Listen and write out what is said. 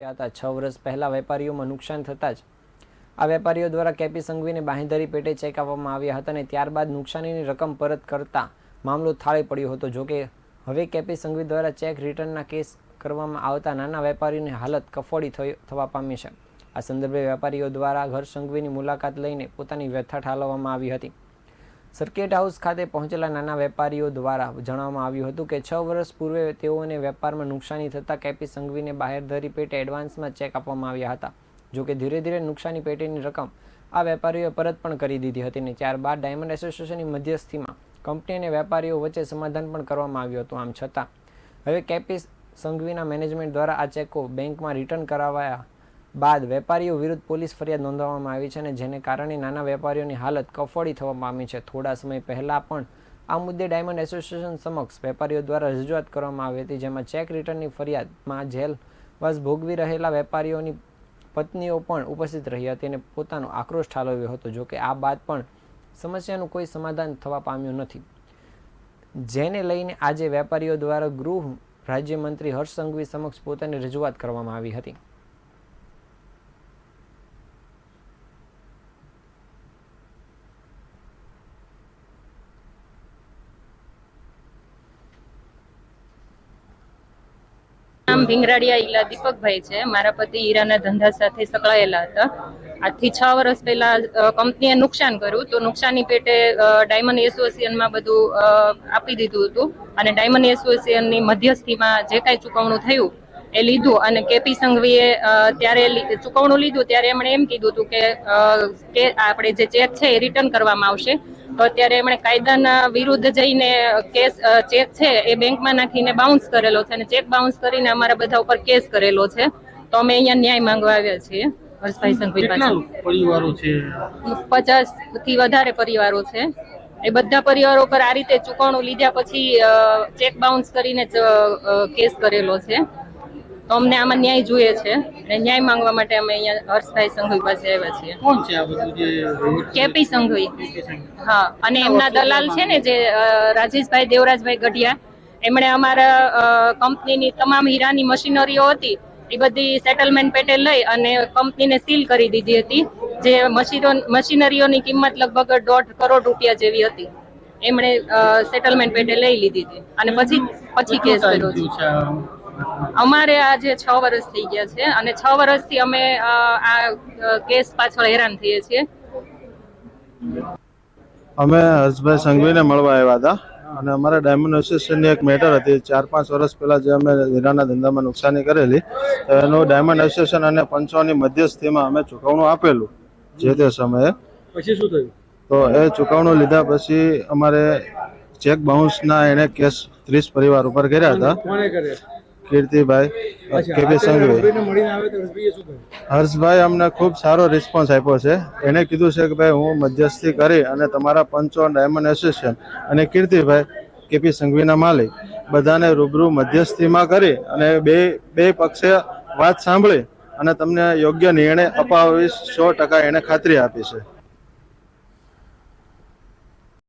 હતા. છ વર્ષ પહેલા વેપારીઓમાં નુકસાન થતાં જ આ વેપારીઓ દ્વારા કેપી સંઘવીને બાંહેધરી પેટે ચેક આપવામાં આવ્યા હતા અને ત્યારબાદ નુકસાનીની રકમ પરત કરતા મામલો થાળે પડ્યો હતો. જોકે હવે કેપી સંઘવી દ્વારા ચેક રિટર્નના કેસ કરવામાં આવતા નાના વેપારીઓની હાલત કફોડી થવા પામી છે. આ સંદર્ભે વેપારીઓ દ્વારા ઘર સંઘવીની મુલાકાત લઈને પોતાની વ્યથા ઠાલવવામાં આવી હતી. સર્કિટ હાઉસ ખાતે પહોંચેલા નાના વેપારીઓ દ્વારા જણાવવામાં આવ્યું હતું કે છ વર્ષ પૂર્વે તેઓને વેપારમાં નુકસાની થતાં કેપી સંઘવીને બાહેરધરી પેટે એડવાન્સમાં ચેક આપવામાં આવ્યા હતા. જોકે ધીરે ધીરે નુકસાની પેટેની રકમ આ વેપારીઓએ પરત પણ કરી દીધી હતી અને ત્યારબાદ ડાયમંડ એસોસિએશનની મધ્યસ્થીમાં કંપની અને વેપારીઓ વચ્ચે સમાધાન પણ કરવામાં આવ્યું હતું. આમ છતાં, હવે કેપી સંઘવીના મેનેજમેન્ટ દ્વારા આ ચેકો બેંકમાં રિટર્ન કરાવાયા બાદ વેપારીઓ વિરુદ્ધ પોલીસ ફરિયાદ નોંધાવવામાં આવી છે અને જેને કારણે નાના વેપારીઓની હાલત કફોડી થવા પામી છે. થોડા સમય પહેલાં પણ આ મુદ્દે ડાયમંડ એસોસિએશન સમક્ષ વેપારીઓ દ્વારા રજૂઆત કરવામાં આવી હતી, જેમાં ચેક રિટર્નની ફરિયાદમાં જેલવાસ ભોગવી રહેલા વેપારીઓની પત્નીઓ પણ ઉપસ્થિત રહી હતી અને પોતાનો આક્રોશ ઠાલવ્યો હતો, જોકે આ બાદ પણ સમસ્યાનું કોઈ સમાધાન થવા પામ્યું નથી. જેને લઈને આજે વેપારીઓ દ્વારા ગૃહ રાજ્યમંત્રી હર્ષ સંઘવી સમક્ષ પોતાની રજૂઆત કરવામાં આવી હતી. નામ ભીંગરાડિયા ઈલા દીપકભાઈ છે. મારા પતિ હીરાના ધંધા સાથે સંકળાયેલા હતા. આજથી છ વર્ષ પહેલા કંપનીએ નુકસાન કર્યું તો નુકસાની પેટે ડાયમંડ એસોસિએશનમાં બધું આપી દીધું હતું. અને ડાયમંડ એસોસિએશનની મધ્યસ્થીમાં જે કાંઈ ચૂકવણું થયું એ લીધું અને કેપી સંઘવીએ ત્યારે ચૂકવણું લીધું ત્યારે એમણે એમ કીધું હતું કે આપણે જે ચેક છે એ રિટર્ન કરવામાં આવશે. તો અત્યારે એમણે કાયદાના વિરુદ્ધ જઈને કેસ ચેક છે એ બેંકમાં નાખીને બાઉન્સ કરેલો છે અને ચેક બાઉન્સ કરીને અમારા બધા ઉપર કેસ કરેલો છે. તો અમે અહીંયા ન્યાય માંગવા આવ્યા છીએ હર્ષભાઈ સંઘવી પાસે. પરિવારો છે? પચાસથી વધારે પરિવારો છે. એ બધા પરિવારો પર આ રીતે ચૂકવણું લીધા પછી ચેક બાઉન્સ કરીને કેસ કરેલો છે. તો અમને આમાં ન્યાય જોઈએ છે. અને ન્યાય માંગવા માટે અમે અહીંયા હર્ષભાઈ સંઘવી પાસે આવ્યા છીએ. કોણ છે આ બધું જે કેપી સંઘવી. સંઘ. હા અને એમના દલાલ છે ને જે રાજેશભાઈ દેવરાજભાઈ ગઢિયા. એમણે અમારા કંપનીની તમામ હીરાની મશીનરીઓ હતી. એ બધી સેટલમેન્ટ પેટે લઈ અને કંપનીને સીલ કરી દીધી હતી. જે મશીનો મશીનરીઓની કિંમત લગભગ દોઢ કરોડ રૂપિયા જેવી હતી. એમણે સેટલમેન્ટ પેટે લઈ લીધી હતી. અને પછી પછી કેસ કર્યો છે છે આ? જે છ વર્ષ થઈ ગયા છે અને છ વર્ષથી અમે આ કેસ પાછળ હેરાન થઈએ છીએ. અમે હર્ષભાઈ સંઘવીને મળવા આવ્યા હતા અને અમારા ડાયમંડ એસોસિએશનની એક મેટર હતી. ચાર પાંચ વર્ષ પહેલા જે અમે હીરાના ધંધામાં નુકસાની કરેલી તો એનું ડાયમંડ એસોસિએશન અને પંચોની મધ્યસ્થીમાં અમે ચુકવણું આપેલું જે તે સમયે. પછી શું થયું? તો એ ચુકવણું લીધા પછી અમારે ચેક બાઉન્સના એને કેસ ત્રીસ પરિવાર ઉપર કર્યા હતા. કીર્તિભાઈ કેપી સંઘવી હર્ષભાઈ અમને ખૂબ સારો રિસ્પોન્સ આપ્યો છે. એને કીધું છે કે ભાઈ હું મધ્યસ્થી કરી અને તમારા પંચો ડાયમંડ એસોસિએશન અને કીર્તિભાઈ કેપી સંઘવીના માલિક બધાને રૂબરૂ મધ્યસ્થીમાં કરી અને બે બે પક્ષે વાત સાંભળી અને તમને યોગ્ય નિર્ણય અપાવીશ સો ટકા એને ખાતરી આપી છે.